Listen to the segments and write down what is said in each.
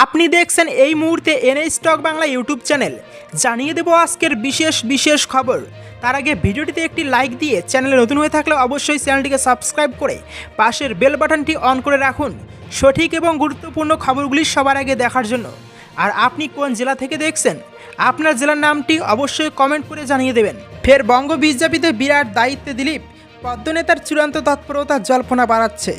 আপনি দেখছেন এই মুহূর্তে NA stock Bangla YouTube channel. জানিয়ে দেব আজকের বিশেষ বিশেষ খবর। তার আগে ভিডিওটিতে একটি লাইক দিয়ে চ্যানেলে নতুন হয়ে থাকলে অবশ্যই চ্যানেলটিকে সাবস্ক্রাইব করে পাশের বেল বাটনটি অন করে রাখুন। সঠিক এবং গুরুত্বপূর্ণ খবরগুলি সবার আগে দেখার জন্য। আর আপনি কোন জেলা থেকে দেখছেন? আপনার জেলার নামটি অবশ্যই কমেন্ট করে জানিয়ে দেবেন। ফের বঙ্গ বিজেপিতে বিরাট দায়িত্বে দিলীপ, পদ্মনেতার চূড়ান্ত তৎপরতা জল্পনা বাড়াচ্ছে।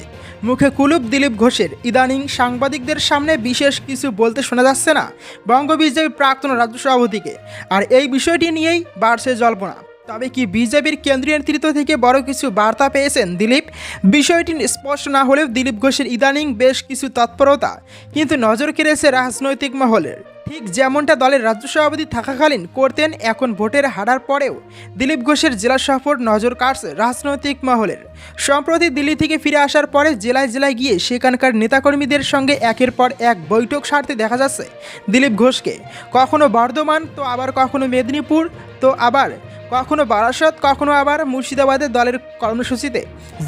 মুখে কুলুপ দিলীপ ঘোষের ইদানিং সাংবাদিকদের সামনে বিশেষ কিছু বলতে শোনা যাচ্ছে না। বঙ্গ বিজেপির প্রাক্তন রাজ্য সভাপতিকে। আর এই বিষয়টি নিয়েই বাড়ছে জল্পনা। তবে কি বিজেপির কেন্দ্রীয় নেতৃত্ব থেকে বড় কিছু বার্তা পেয়েছেন দিলীপ? বিষয়টি স্পষ্ট না হলেও দিলীপ ঘোষের ইদানিং বেশ কিছু তৎপরতা কিন্তু নজর কেড়েছে রাজনৈতিক মহলের। ঠিক যেমনটা দলের রাজ্য সভাপতি থাকাকালীন করতেন, এখন ভোটের হারার পরেও দিলীপ ঘোষের জেলা সফর নজর কাটছে রাজনৈতিক মহলের। সম্প্রতি দিল্লি থেকে ফিরে আসার পরে জেলায় জেলায় গিয়ে সেখানকার নেতাকর্মীদের সঙ্গে একের পর এক বৈঠক সারতে দেখা যাচ্ছে দিলীপ ঘোষকে। কখনো বর্ধমান, তো আবার কখনো মেদিনীপুর, তো আবার কখনো বারাসত, কখনো আবার মুর্শিদাবাদের দলের কর্মসূচিতে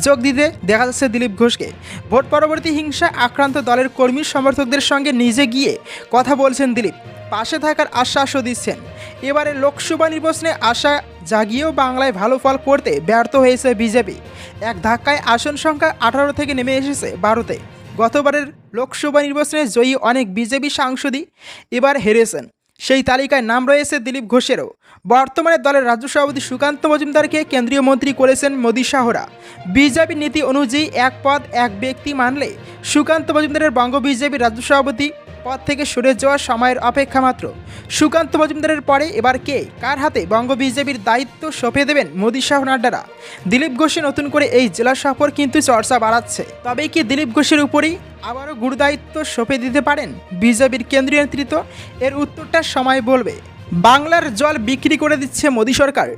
যোগ দিতে দেখা যাচ্ছে দিলীপ ঘোষকে। ভোট পরবর্তী হিংসা আক্রান্ত দলের কর্মী সমর্থকদের সঙ্গে নিজে গিয়ে কথা বলছেন দিলীপ। পাশে থাকার আশ্বাসও দিচ্ছেন। এবারে লোকসভা নির্বাচনে আশা জাগিয়েও বাংলায় ভালো ফল করতে ব্যর্থ হয়েছে বিজেপি। এক ধাক্কায় আসন সংখ্যা আঠারো থেকে নেমে এসেছে বারোতে। গতবারের লোকসভা নির্বাচনে জয়ী অনেক বিজেপি সাংসদই এবার হেরেছেন। সেই তালিকায় নাম রয়েছে দিলীপ ঘোষেরও। বর্তমানে দলের রাজ্য সভাপতি সুকান্ত মজুমদারকে কেন্দ্রীয় মন্ত্রী করেছেন মোদী শাহরা বিজেপি নীতি অনুযায়ী এক পদ এক ব্যক্তি মানলে সুকান্ত মজুমদারের বঙ্গ বিজেপির রাজ্য সভাপতি পদ থেকে সরে যাওয়ার সময়ের অপেক্ষা মাত্র। সুকান্ত মজুমদারের পরে এবার কে? কার হাতে বঙ্গ বিজেপির দায়িত্ব সঁপে দেবেন মোদী শাহ নাড্ডারা দিলীপ ঘোষে নতুন করে এই জেলা সফর কিন্তু চর্চা বাড়াচ্ছে। তবে কি দিলীপ ঘোষের উপরেই আবারও গুরুদায়িত্ব সঁপে দিতে পারেন বিজেপির কেন্দ্রীয় নেতৃত্ব? এর উত্তরটা সময় বলবে। বাংলার জল বিক্রি করে দিচ্ছে মোদী সরকার।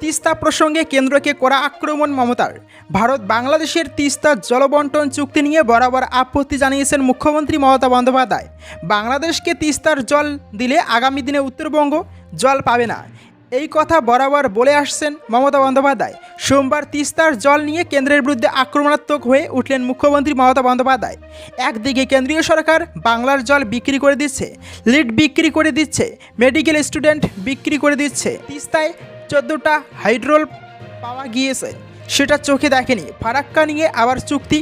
তিস্তা প্রসঙ্গে কেন্দ্রকে করা আক্রমণ মমতার। ভারত বাংলাদেশের তিস্তা জলবন্টন চুক্তি নিয়ে বরাবর আপত্তি জানিয়েছেন মুখ্যমন্ত্রী মমতা বন্দ্যোপাধ্যায়। বাংলাদেশকে তিস্তার জল দিলে আগামী দিনে উত্তরবঙ্গ জল পাবে না। এই কথা বরাবর বলে আসছেন মমতা বন্দ্যোপাধ্যায়। সোমবার তিস্তার জল নিয়ে কেন্দ্রের বিরুদ্ধে আক্রমণাত্মক হয়ে উঠলেন মুখ্যমন্ত্রী মমতা বন্দ্যোপাধ্যায়। একদিকে কেন্দ্রীয় সরকার বাংলার জল বিক্রি করে দিচ্ছে, লিড বিক্রি করে দিচ্ছে, মেডিকেল স্টুডেন্ট বিক্রি করে দিচ্ছে। তিস্তায় চোদ্দোটা হাইড্রোল পাওয়া গিয়েছে, সেটা চোখে দেখেনি। ফারাক্কা নিয়ে আবার চুক্তি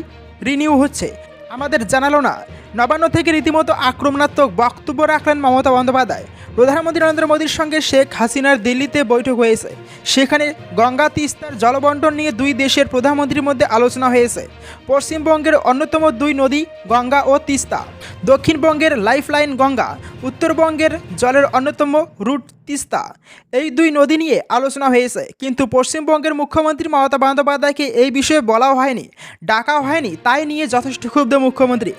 রিনিউ হচ্ছে। আমাদের জানালো না। নবান্ন থেকে রীতিমতো আক্রমণাত্মক বক্তব্য রাখলেন মমতা বন্দ্যোপাধ্যায়। প্রধানমন্ত্রী নরেন্দ্র মোদীর সঙ্গে শেখ হাসিনার দিল্লিতে বৈঠক হয়েছে। সেখানে গঙ্গা, তিস্তার জলবন্টন নিয়ে দুই দেশের প্রধানমন্ত্রীর মধ্যে আলোচনা হয়েছে। পশ্চিমবঙ্গের অন্যতম দুই নদী গঙ্গা ও তিস্তা। দক্ষিণবঙ্গের লাইফলাইন গঙ্গা উত্তরবঙ্গের জলের অন্যতম রুট তিস্তা। এই দুই নদী নিয়ে আলোচনা হয়েছে, কিন্তু পশ্চিমবঙ্গের মুখ্যমন্ত্রী মমতা বন্দ্যোপাধ্যায়কে এই বিষয়ে বলাও হয়নি, ডাকাও হয়নি, তাই নিয়ে যথেষ্ট ক্ষুব্ধ মুখ্যমন্ত্রী।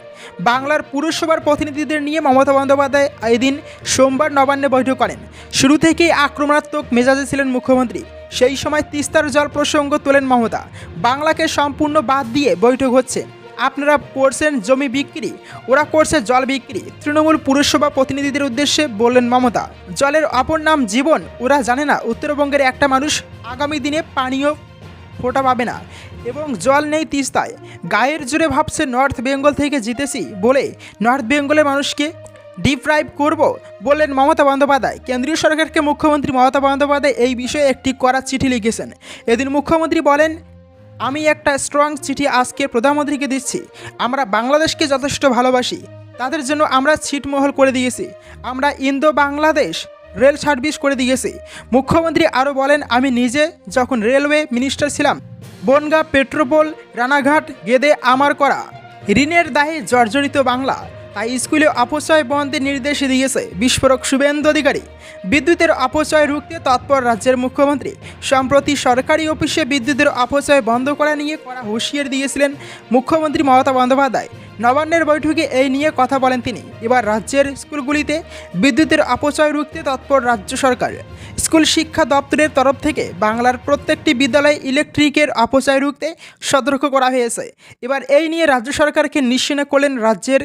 বাংলার পুরসভার প্রতিনিধিদের নিয়ে মমতা বন্দ্যোপাধ্যায় এদিন সোমবার নবান্নে বৈঠক করেন। শুরু থেকেই আক্রমণাত্মক মেজাজে ছিলেন মুখ্যমন্ত্রী। সেই সময় তিস্তার জল প্রসঙ্গ তোলেন মমতা। বাংলাকে সম্পূর্ণ বাদ দিয়ে বৈঠক হচ্ছে। আপনারা করছেন জমি বিক্রি, ওরা করছে জল বিক্রি। তৃণমূল পুরসভা প্রতিনিধিদের উদ্দেশ্যে বললেন মমতা, জলের অপর নাম জীবন, ওরা জানে না, উত্তরবঙ্গের একটা মানুষ আগামী দিনে পানীয় ফোটা পাবে না, এবং জল নেই তিস্তায়। গায়ের জোরে ভাবছে নর্থ বেঙ্গল থেকে জিতেছি, বলে নর্থ বেঙ্গলের মানুষকে ডিপ্রাইভ করব, বললেন মমতা বন্দ্যোপাধ্যায়। কেন্দ্রীয় সরকারকে মুখ্যমন্ত্রী মমতা বন্দ্যোপাধ্যায় এই বিষয়ে একটি করা চিঠি লিখেছেন। এদিন মুখ্যমন্ত্রী বলেন আমি একটা স্ট্রং চিঠি আজকে প্রধানমন্ত্রীকে দিচ্ছি। আমরা বাংলাদেশকে যথেষ্ট ভালোবাসি। তাদের জন্য আমরা ছিটমহল করে দিয়েছি। আমরা ইন্দো বাংলাদেশ রেল সার্ভিস করে দিয়েছি। মুখ্যমন্ত্রী আরও বলেন, আমি নিজে যখন রেলওয়ে মিনিস্টার ছিলাম, বনগা পেট্রোপোল, রানাঘাট গেদে আমার করা, ঋণের দায়ে জর্জরিত বাংলা তাই স্কুলে অপচয় বন্ধের নির্দেশ দিয়েছে বিস্ফোরক শুভেন্দু অধিকারী। বিদ্যুতের অপচয় রুখতে তৎপর রাজ্যের মুখ্যমন্ত্রী। সম্প্রতি সরকারি অফিসে বিদ্যুতের অপচয় বন্ধ করা নিয়ে কড়া হুঁশিয়ার দিয়েছিলেন মুখ্যমন্ত্রী মমতা বন্দ্যোপাধ্যায়। নবান্নের বৈঠকে এই নিয়ে কথা বলেন তিনি। এবার রাজ্যের স্কুলগুলিতে বিদ্যুতের অপচয় রুখতে তৎপর রাজ্য সরকার। স্কুল শিক্ষা দপ্তরের তরফ থেকে বাংলার প্রত্যেকটি বিদ্যালয়ে ইলেকট্রিকের অপচয় রুখতে সতর্ক করা হয়েছে। এবার এই নিয়ে রাজ্য সরকারকে নিশ্চিন্ন করলেন রাজ্যের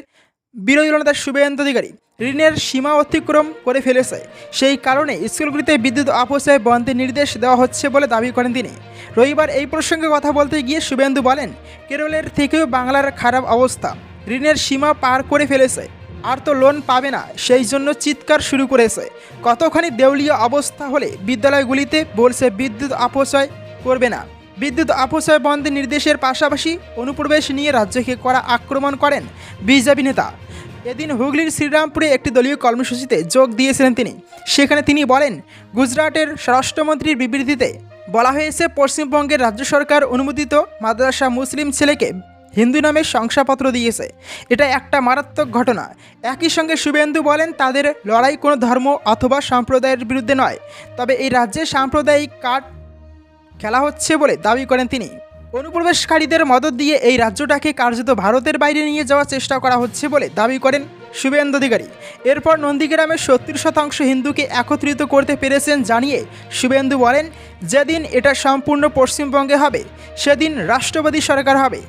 বিরোধী দলনেতা শুভেন্দু অধিকারী ঋণের সীমা অতিক্রম করে ফেলেছে। সেই কারণে স্কুলগুলিতে বিদ্যুৎ অপচয় বন্ধের নির্দেশ দেওয়া হচ্ছে বলে দাবি করেন তিনি। রবিবার এই প্রসঙ্গে কথা বলতে গিয়ে শুভেন্দু বলেন, কেরলের থেকেও বাংলার খারাপ অবস্থা। ঋণের সীমা পার করে ফেলেছে। আর তো লোন পাবে না, সেই জন্য চিৎকার শুরু করেছে। কতখানি দেউলিয়া অবস্থা হলে বিদ্যালয়গুলিতে বলছে বিদ্যুৎ অপচয় করবে না। বিদ্যুৎ অপচয় বন্ধের নির্দেশের পাশাপাশি অনুপ্রবেশ নিয়ে রাজ্যকে করা আক্রমণ করেন বিজেপি নেতা। এদিন হুগলির শ্রীরামপুরে একটি দলীয় কর্মসূচিতে যোগ দিয়েছিলেন তিনি। সেখানে তিনি বলেন, গুজরাটের স্বরাষ্ট্রমন্ত্রীর বিবৃতিতে বলা হয়েছে, পশ্চিমবঙ্গের রাজ্য সরকার অনুমোদিত মাদ্রাসা মুসলিম ছেলেকে হিন্দু নামে শংসাপত্র দিয়েছে। এটা একটা মারাত্মক ঘটনা। একই সঙ্গে শুভেন্দু বলেন, তাদের লড়াই কোনো ধর্ম অথবা সম্প্রদায়ের বিরুদ্ধে নয়। তবে এই রাজ্যে সাম্প্রদায়িক কার্ড খেলা হচ্ছে বলে দাবি করেন তিনি। অনুপ্রবেশকারীদের মদত দিয়ে এই রাজ্যটাকে কার্যত ভারতের বাইরে নিয়ে যাওয়ার চেষ্টা করা হচ্ছে বলে দাবি করেন শুভেন্দু অধিকারী। এরপর নন্দীগ্রামের সত্তর শতাংশ হিন্দুকে একত্রিত করতে পেরেছেন জানিয়ে শুভেন্দু বলেন, যেদিন এটা সম্পূর্ণ পশ্চিমবঙ্গে হবে, সেদিন রাষ্ট্রপতি সরকার হবে।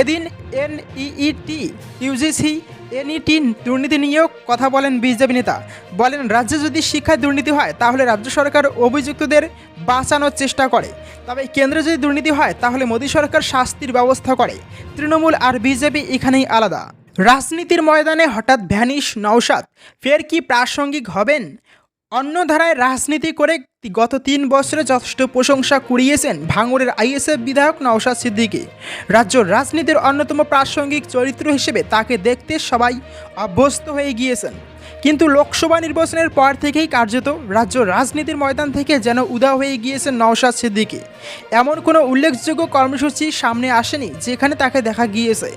এদিন এনইইটি, ইউজিসি এনইটি দুর্নীতি নিয়েও কথা বলেন বিজেপি নেতা। বলেন, রাজ্যে যদি শিক্ষায় দুর্নীতি হয়, তাহলে রাজ্য সরকার অভিযুক্তদের বাঁচানোর চেষ্টা করে। তবে কেন্দ্রে যদি দুর্নীতি হয়, তাহলে মোদী সরকার শাস্তির ব্যবস্থা করে। তৃণমূল আর বিজেপি এখানেই আলাদা। রাজনীতির ময়দানে হঠাৎ ভ্যানিশ নওশাদ, ফের কি প্রাসঙ্গিক হবেন? অন্য ধারায় রাজনীতি করে গত তিন বছরে যথেষ্ট প্রশংসা কুড়িয়েছেন ভাঙড়ের আইএসএফ বিধায়ক নওশাদ সিদ্দিকি। রাজ্য রাজনীতির অন্যতম প্রাসঙ্গিক চরিত্র হিসেবে তাকে দেখতে সবাই অভ্যস্ত হয়ে গিয়েছেন। কিন্তু লোকসভা নির্বাচনের পর থেকেই কার্যত রাজ্য রাজনীতির ময়দান থেকে যেন উদা হয়ে গিয়েছেন নওশাদ সিদ্দিকি। এমন কোনো উল্লেখযোগ্য কর্মসূচি সামনে আসেনি যেখানে তাকে দেখা গিয়েছে।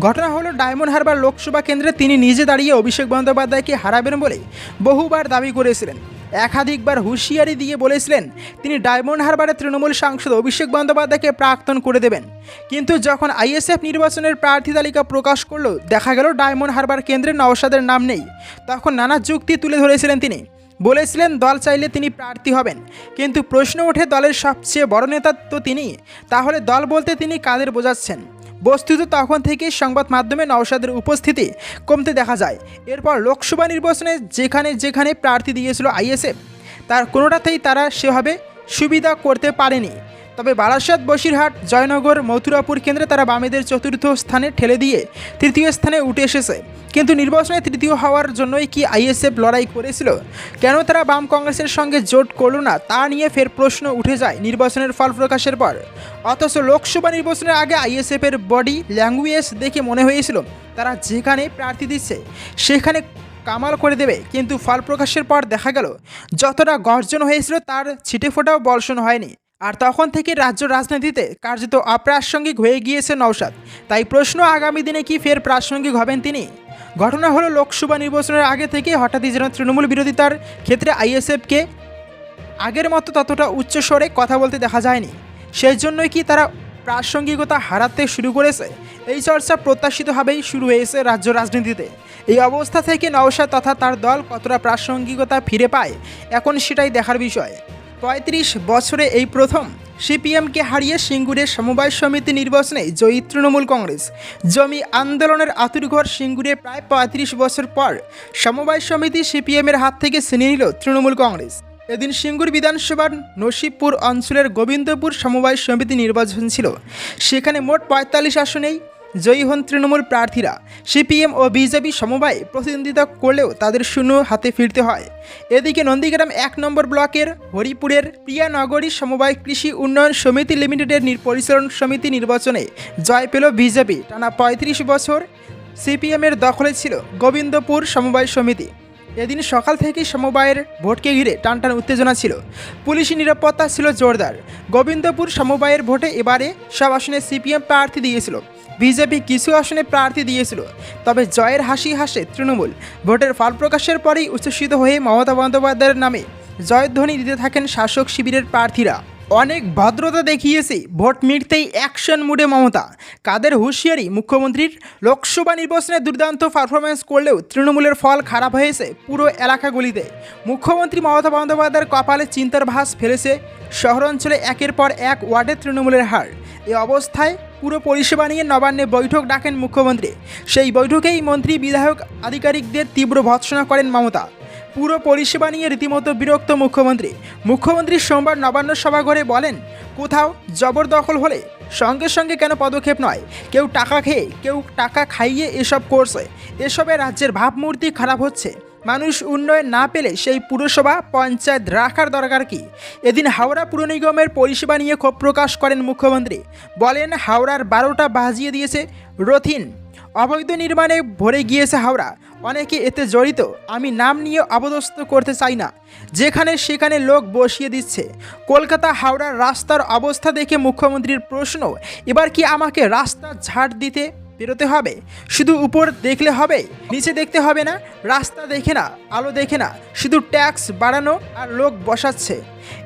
ঘটনা হলো, ডায়মন্ড হারবার লোকসভা কেন্দ্রে তিনি নিজে দাঁড়িয়ে অভিষেক বন্দ্যোপাধ্যায়কে হারাবেন বলে বহুবার দাবি করেছিলেন। একাধিকবার হুঁশিয়ারি দিয়ে বলেছিলেন, তিনি ডায়মন্ড হারবারের তৃণমূল সাংসদ অভিষেক বন্দ্যোপাধ্যায়কে প্রাক্তন করে দেবেন। কিন্তু যখন আইএসএফ নির্বাচনের প্রার্থী তালিকা প্রকাশ করল, দেখা গেল ডায়মন্ড হারবার কেন্দ্রে নওশাদের নাম নেই। তখন নানা যুক্তি তুলে ধরেছিলেন তিনি। বলেছিলেন, দল চাইলে তিনি প্রার্থী হবেন। কিন্তু প্রশ্ন ওঠে, দলের সবচেয়ে বড় নেতা তো তিনি। তাহলে দল বলতে তিনি কাদের বোঝাচ্ছেন? বস্তুত তখন থেকেই সংবাদ মাধ্যমে নওশাদের উপস্থিতি কমতে দেখা যায়। এরপর লোকসভা নির্বাচনে যেখানে যেখানে প্রার্থী দিয়েছিল আইএসএফ, তার কোনোটাতেই তারা সেভাবে সুবিধা করতে পারেনি। তবে বারাসাত, বসিরহাট, জয়নগর, মথুরাপুর কেন্দ্রে তারা বামেদের চতুর্থ স্থানে ঠেলে দিয়ে তৃতীয় স্থানে উঠে এসেছে। কিন্তু নির্বাচনে তৃতীয় হওয়ার জন্যই কি আইএসএফ লড়াই করেছিল? কেন তারা বাম কংগ্রেসের সঙ্গে জোট করল না? তা নিয়ে ফের প্রশ্ন উঠে যায় নির্বাচনের ফল প্রকাশের পর। অথচ লোকসভা নির্বাচনের আগে আইএসএফের বডি ল্যাঙ্গুয়েজ দেখে মনে হয়েছিল, তারা যেখানে প্রার্থী দিচ্ছে, সেখানে কামাল করে দেবে। কিন্তু ফল প্রকাশের পর দেখা গেল, যতটা গর্জন হয়েছিল তার ছিটে ফোটাও বর্ষণ হয়নি। আর তখন থেকে রাজ্য রাজনীতিতে কার্যত অপ্রাসঙ্গিক হয়ে গিয়েছে নৌসাদ তাই প্রশ্ন আগামী দিনে কি ফের প্রাসঙ্গিক হবেন তিনি? ঘটনা হলো, লোকসভা নির্বাচনের আগে থেকে হঠাৎই যেন তৃণমূল বিরোধিতার ক্ষেত্রে আইএসএফকে আগের মতো ততটা উচ্চস্বরে কথা বলতে দেখা যায়নি। সেই জন্যই কি তারা প্রাসঙ্গিকতা হারাতে শুরু করেছে? এই চর্চা প্রত্যাশিতভাবেই শুরু হয়েছে রাজ্য রাজনীতিতে। এই অবস্থা থেকে নওশাদ তথা তার দল কতটা প্রাসঙ্গিকতা ফিরে পায়, এখন সেটাই দেখার বিষয়। পঁয়ত্রিশ বছরে এই প্রথম। সিপিএমকে হারিয়ে সিঙ্গুরের সমবায় সমিতি নির্বাচনে জয়ী তৃণমূল কংগ্রেস। জমি আন্দোলনের আতুরঘর সিঙ্গুরে প্রায় পঁয়ত্রিশ বছর পর সমবায় সমিতি সিপিএমের হাত থেকে ছিনিয়ে নিল তৃণমূল কংগ্রেস। এদিন সিঙ্গুর বিধানসভার নসিবপুর অঞ্চলের গোবিন্দপুর সমবায় সমিতি নির্বাচন ছিল। সেখানে মোট পঁয়তাল্লিশ আসনেই জয়ী হন তৃণমূল প্রার্থীরা। সিপিএম ও বিজেপি সমবায়ে প্রতিদ্বন্দ্বিতা করলেও তাদের শূন্য হাতে ফিরতে হয়। এদিকে নন্দীগ্রাম এক নম্বর ব্লকের হরিপুরের প্রিয়ানগরী সমবায় কৃষি উন্নয়ন সমিতি লিমিটেডের পরিচালন সমিতি নির্বাচনে জয় পেল বিজেপি। টানা পঁয়ত্রিশ বছর সিপিএমের দখলে ছিল গোবিন্দপুর সমবায় সমিতি। এদিন সকাল থেকেই সমবায়ের ভোটকে ঘিরে টানটান উত্তেজনা ছিল। পুলিশি নিরাপত্তা ছিল জোরদার। গোবিন্দপুর সমবায়ের ভোটে এবারে সব আসনে সিপিএম প্রার্থী দিয়েছিল। বিজেপি কিছু আসনে প্রার্থী দিয়েছিল, তবে জয়ের হাসি হাসে তৃণমূল। ভোটের ফল প্রকাশের পরেই উচ্ছ্বসিত হয়ে মমতা বন্দ্যোপাধ্যায়ের নামে জয়ধ্বনি দিতে থাকেন শাসক শিবিরের প্রার্থীরা। অনেক ভদ্রতা দেখিয়েছে, ভোট মিটতেই অ্যাকশন মুডে মমতা। কাদের হুঁশিয়ারি? মুখ্যমন্ত্রীর লোকসভা নির্বাচনে দুর্দান্ত পারফরমেন্স করলেও তৃণমূলের ফল খারাপ হয়েছে পুরো এলাকাগুলিতে। মুখ্যমন্ত্রী মমতা বন্দ্যোপাধ্যায়ের কপালে চিন্তার ভাস ফেলেছে, শহরাঞ্চলে একের পর এক ওয়ার্ডে তৃণমূলের হার। এ অবস্থায় পুরো পরিষেবা নিয়ে নবান্নে বৈঠক ডাকেন মুখ্যমন্ত্রী। সেই বৈঠকেই মন্ত্রী, বিধায়ক, আধিকারিকদের তীব্র ভৎসনা করেন মমতা। পুরো পরিষেবা নিয়ে রীতিমতো বিরক্ত মুখ্যমন্ত্রী। মুখ্যমন্ত্রী সোমবার নবান্ন সভাঘরে বলেন, কোথাও জবরদখল হলে সঙ্গে সঙ্গে কেন পদক্ষেপ নয়? কেউ টাকা খেয়ে, কেউ টাকা খাইয়ে এসব করছে। এসবে রাজ্যের ভাবমূর্তি খারাপ হচ্ছে। মানুষ উন্নয়ন না পেলে সেই পুরসভা পঞ্চায়েত রাখার দরকার কি? এদিন হাওড়া পুর নিগমের পরিষেবা নিয়ে ক্ষোভ প্রকাশ করেন মুখ্যমন্ত্রী। বলেন, হাওড়ার বারোটা বাজিয়ে দিয়েছে রথিন। অবৈধ নির্মাণে ভরে গিয়েছে হাওড়া। অনেকে এতে জড়িত। আমি নাম নিয়ে অবদস্ত করতে চাই না। যেখানে সেখানে লোক বসিয়ে দিচ্ছে। কলকাতা হাওড়ার রাস্তার অবস্থা দেখে মুখ্যমন্ত্রীর প্রশ্ন, এবার কি আমাকে রাস্তা ঝাড় দিতে বেরোতে হবে? শুধু উপর দেখলে হবে, নিচে দেখতে হবে না, রাস্তা দেখে না, আলো দেখে না, শুধু ট্যাক্স বাড়ানো আর লোক বসাচ্ছে।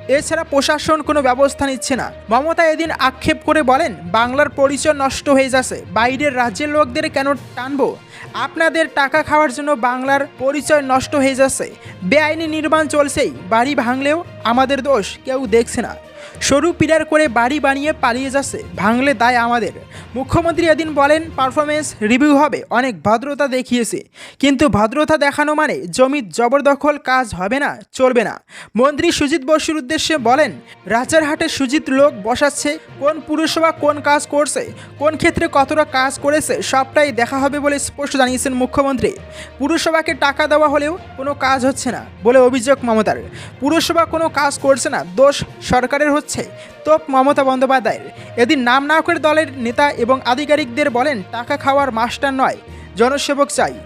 এছাড়া প্রশাসন কোনো ব্যবস্থা নিচ্ছে না। মমতা এদিন আক্ষেপ করে বলেন, বাংলার পরিচয় নষ্ট হয়ে যাচ্ছে। বাইরের রাজ্যের লোকদের কেন টানবো? আপনাদের টাকা খাওয়ার জন্য বাংলার পরিচয় নষ্ট হয়ে যাচ্ছে। বেআইনি নির্মাণ চলছেই বাড়ি ভাঙলেও আমাদের দোষ কেউ দেখছে না। সরু পিলার করে বাড়ি বানিয়ে পালিয়ে যাচ্ছে, ভাঙলে দায় আমাদের। মুখ্যমন্ত্রী এদিন বলেন পারফরমেন্স রিভিউ হবে, অনেক ভদ্রতা দেখিয়েছে। কিন্তু ভদ্রতা দেখানো মানে জমির জবরদখল কাজ হবে না, চলবে না। মন্ত্রী সুজিত বসুর উদ্দেশ্যে বলেন, রাজারহাটে সুজিত লোক বসাচ্ছে, কোন পুরসভা কোন কাজ করছে, কোন ক্ষেত্রে কতটা কাজ করেছে, সবটাই দেখা হবে বলে স্পষ্ট জানিয়েছেন মুখ্যমন্ত্রী। পুরসভাকে টাকা দেওয়া হলেও কোনো কাজ হচ্ছে না বলে অভিযোগ মমতার। পুরসভা কোনো কাজ করছে না, দোষ সরকারের হচ্ছে। তোপ মমতা বন্দ্যোপাধ্যায়ের। এদিন নাম না করে দলের নেতা এবং আধিকারিকদের বলেন, টাকা খাওয়ার মাস্টার নয়, জনসেবক চাই।